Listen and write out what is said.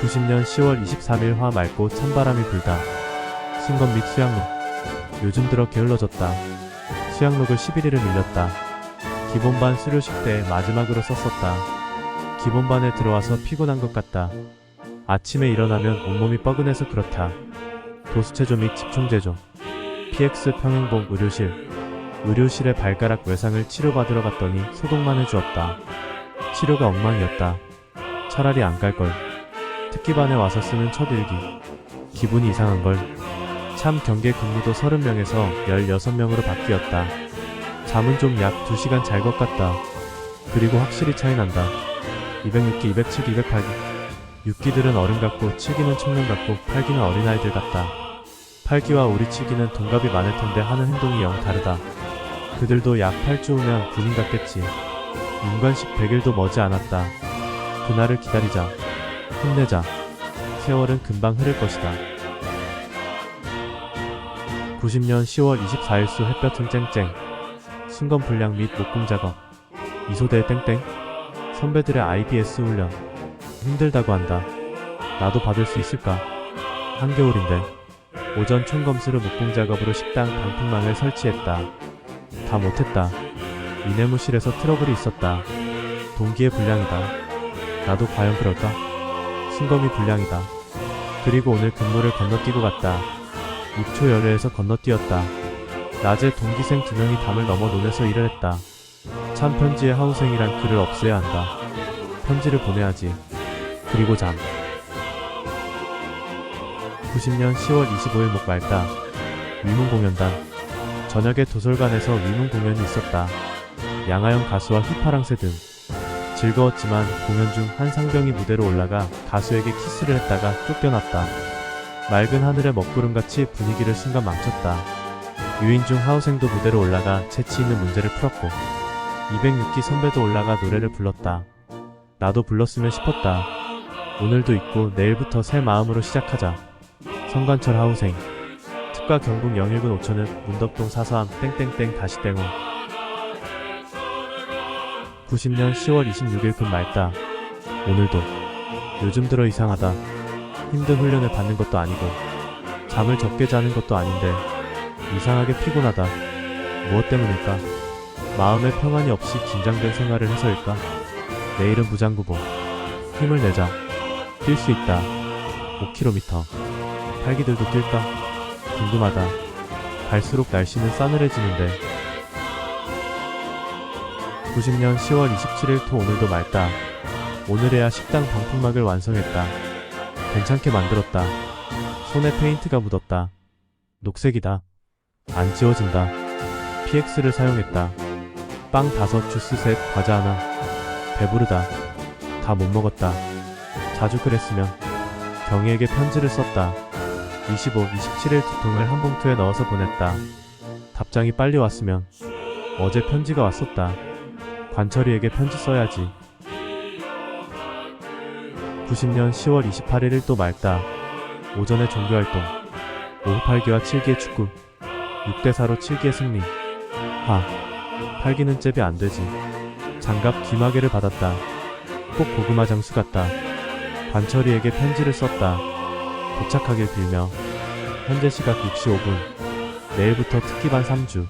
90년 10월 23일 화 맑고 찬바람이 불다. 승건 및 수양록. 요즘 들어 게을러졌다. 수양록을 11일을 밀렸다. 기본반 수료식 때 마지막으로 썼었다. 기본반에 들어와서 피곤한 것 같다. 아침에 일어나면 온몸이 뻐근해서 그렇다. 도수체조 및 집중제조. PX 평행봉 의료실. 의료실에 발가락 외상을 치료받으러 갔더니 소독만 해주었다. 치료가 엉망이었다. 차라리 안 갈 걸. 특기반에 와서 쓰는 첫 일기. 기분이 이상한 걸. 참 경계 근무도 30명에서 16명으로 바뀌었다. 잠은 좀 약 2시간 잘 것 같다. 그리고 확실히 차이 난다. 206기, 207기, 208기. 6기들은 어른 같고 7기는 청년 같고 8기는 어린아이들 같다. 8기와 우리 7기는 동갑이 많을 텐데 하는 행동이 영 다르다. 그들도 약 8주 후면 군인 같겠지. 윤관식 100일도 머지 않았다. 그날을 기다리자. 힘내자. 세월은 금방 흐를 것이다. 90년 10월 24일 수 햇볕은 쨍쨍. 순건 분량 및 목공 작업. 이소대 땡땡. 선배들의 IBS 훈련. 힘들다고 한다. 나도 받을 수 있을까? 한겨울인데. 오전 총검수로 목공 작업으로 식당 방풍망을 설치했다. 다 못했다. 이내무실에서 트러블이 있었다. 동기의 불량이다. 나도 과연 그럴까? 순검이 불량이다. 그리고 오늘 근무를 건너뛰고 갔다. 입초 열애에서 건너뛰었다. 낮에 동기생 두 명이 담을 넘어 논에서 일을 했다. 참 편지의 하우생이란 글을 없애야 한다. 편지를 보내야지. 그리고 잠. 90년 10월 25일 목 맑다. 위문공연단. 저녁에 도솔관에서 위문 공연이 있었다. 양아영 가수와 휘파랑새 등. 즐거웠지만 공연 중 한 상병이 무대로 올라가 가수에게 키스를 했다가 쫓겨났다. 맑은 하늘의 먹구름같이 분위기를 순간 망쳤다. 유인 중 하우생도 무대로 올라가 재치 있는 문제를 풀었고 206기 선배도 올라가 노래를 불렀다. 나도 불렀으면 싶었다. 오늘도 있고 내일부터 새 마음으로 시작하자. 성관철 하우생 특과 경북 영일군 5천은 문덕동 사서함 땡땡땡 다시 땡호 90년 10월 26일 금 맑다. 오늘도 요즘 들어 이상하다. 힘든 훈련을 받는 것도 아니고 잠을 적게 자는 것도 아닌데 이상하게 피곤하다. 무엇 때문일까? 마음에 평안이 없이 긴장된 생활을 해서일까? 내일은 무장구보. 힘을 내자. 뛸 수 있다. 5km. 팔기들도 뛸까? 궁금하다. 갈수록 날씨는 싸늘해지는데 90년 10월 27일 토 오늘도 맑다. 오늘에야 식당 방풍막을 완성했다. 괜찮게 만들었다. 손에 페인트가 묻었다. 녹색이다. 안 지워진다. PX를 사용했다. 빵 다섯, 주스 셋, 과자 하나. 배부르다. 다 못 먹었다. 자주 그랬으면 경희에게 편지를 썼다. 25, 27일 두 통을 한 봉투에 넣어서 보냈다. 답장이 빨리 왔으면 어제 편지가 왔었다. 관철이에게 편지 써야지. 90년 10월 28일을 또 맑다. 오전에 종교활동. 오후 8기와 7기의 축구. 6대4로 7기의 승리. 하. 8기는 잽이 안 되지. 장갑 귀마개를 받았다. 꼭 고구마 장수 같다. 관철이에게 편지를 썼다. 도착하길 빌며. 현재 시각 6시 5분. 내일부터 특기반 3주.